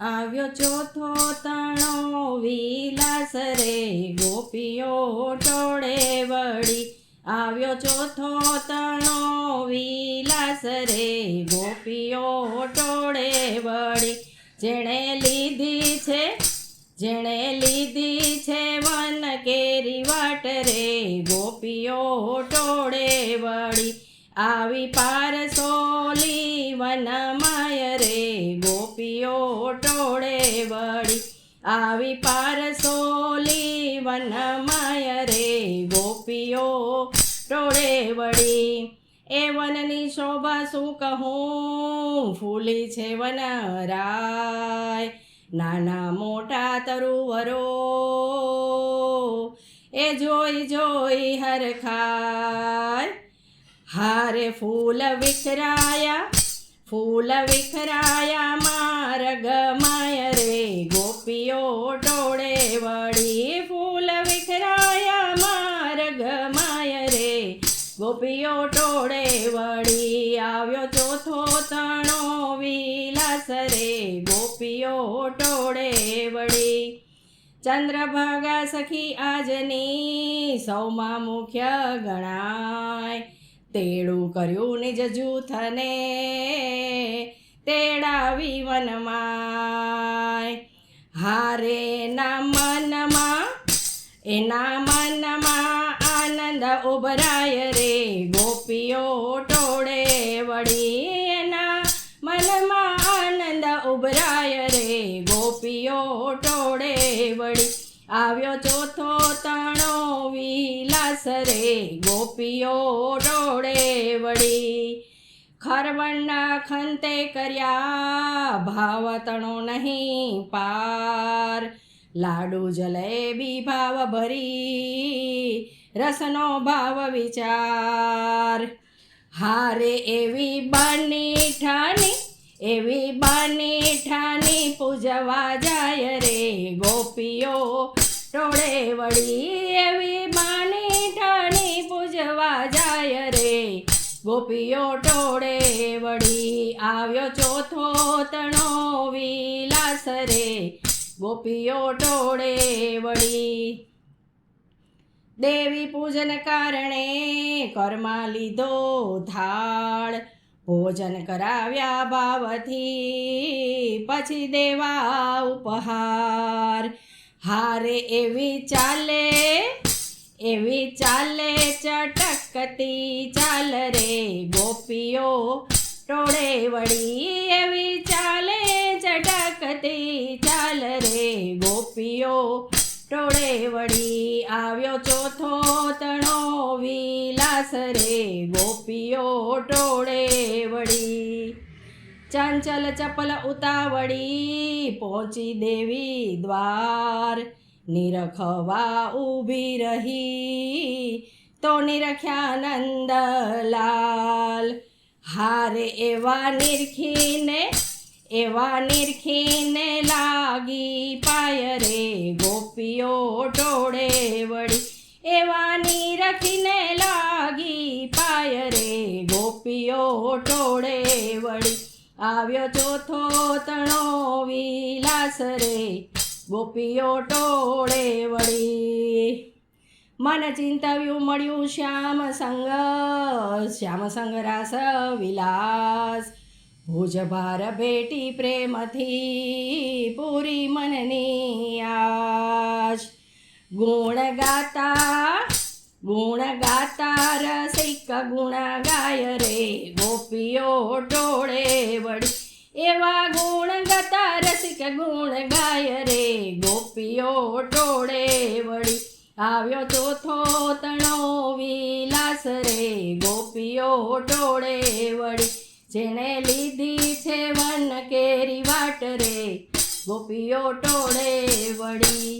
આવ્યો ચોથો તણો વિલાસ રે, ગોપીઓ ટોળે વળી. આવ્યો ચોથો તણો વિલાસ રે, ગોપીઓ ટોળે વળી. જેણે લીધી છે, જેણે લીધી છે વન કેરી વાટ રે, ગોપીઓ ટોળે વળી. આવી પારસોલી વનમાય રે ગોપીઓ ટોળે વળી આવી પારસોલી વનમાય રે ગોપીઓ ટોળે વળી. એ વનની શોભા શું કહું? ફૂલી છે વનરાય. નાના મોટા તરુવરો. એ જોઈ જોઈ હરખાય. હારે ફૂલ વિખરાયા ફૂલ વિખરાયા ગોપીઓ ટોળે વળી આવ્યો ચોથો તણો વિલાસ રે. ગોપીઓ ટોળે વળી ચંદ્રભાગા સખી આજની સૌમાં મુખ્ય ગણાય. તેડું કર્યું નિજ જૂથને, તેડાવી વનમાય. હારે ના મનમાં, એના મનમાં આનંદ ઉભરાય ગોપીઓ ટોળે વળી એના મનમાં આનંદ ઉભરાય રે. ગોપીઓ ટોળે વળી આવ્યો ચોથો તણો વિલાસ રે. ગોપીઓ ટોળે વળી ખરવણના ખંતે કર્યા. ભાવ તણો નહીં પાર. લાડુ જલેબી ભાવ ભરી. રસનો ભાવ વિચાર. હારે એવી બની ઠાની, એવી બની ઠાની પૂજવા જાય રે ગોપીઓ. ટોળે વળી એવી બાની ઠાની પૂજવા જાય રે ગોપીઓ. ટોળે વળી આવ્યો ચોથો તણો વિલાસ રે ગોપીઓ. ટોળે વળી દેવી પૂજન કારણે કર્મા લીધો થાળ ભોજન કરાવ્યા ભાવથી પછી દેવા ઉપહાર. હારે એવી ચાલે એવી ચાલે, ચટકતી ચાલ રે ગોપીઓ. ટોળે વળી એવી ચાલે, ચટકતી ચાલ રે ગોપીઓ. ટોળે વળી આવ્યો ચોથો તણો વિલાસ રે, ગોપીઓ ટોળે વળી. ચંચલ ચપલ ઉતાવળી પહોંચી દેવી દ્વાર, નિરખવા ઊભી રહી. તો નિરખ્યા નંદલાલ હારે એવા નિરખીને એવા નિરખીને લાગી પાય રે, ગોપીઓ ટોળે વળી. એવા નિરખીને લાગી પાય રે, ગોપીઓ ટોળે વળી. આવ્યો ચોથો તણો વિલાસ રે, ગોપીઓ ટોળે વળી. મન ચિંતવ્યું મળ્યું શ્યામ સંગ શ્યામ સંગ રાસ વિલાસ. ભુજ ભાર ભેટી પ્રેમથી પૂરી મનની આશ ગુણ ગાતા ગુણ ગાતા રસિક ગુણ ગાય રે ગોપીઓ ટોળે વળી એવા ગુણ ગાતા રસિક ગુણ ગાય રે ગોપીઓ ટોળે વળી આવ્યો ચોથો તણો વિલાસ રે ગોપીઓ ટોળે વળી જેણે લીધી છે વન કેરી વાટ રે ગોપીઓ ટોળે વળી.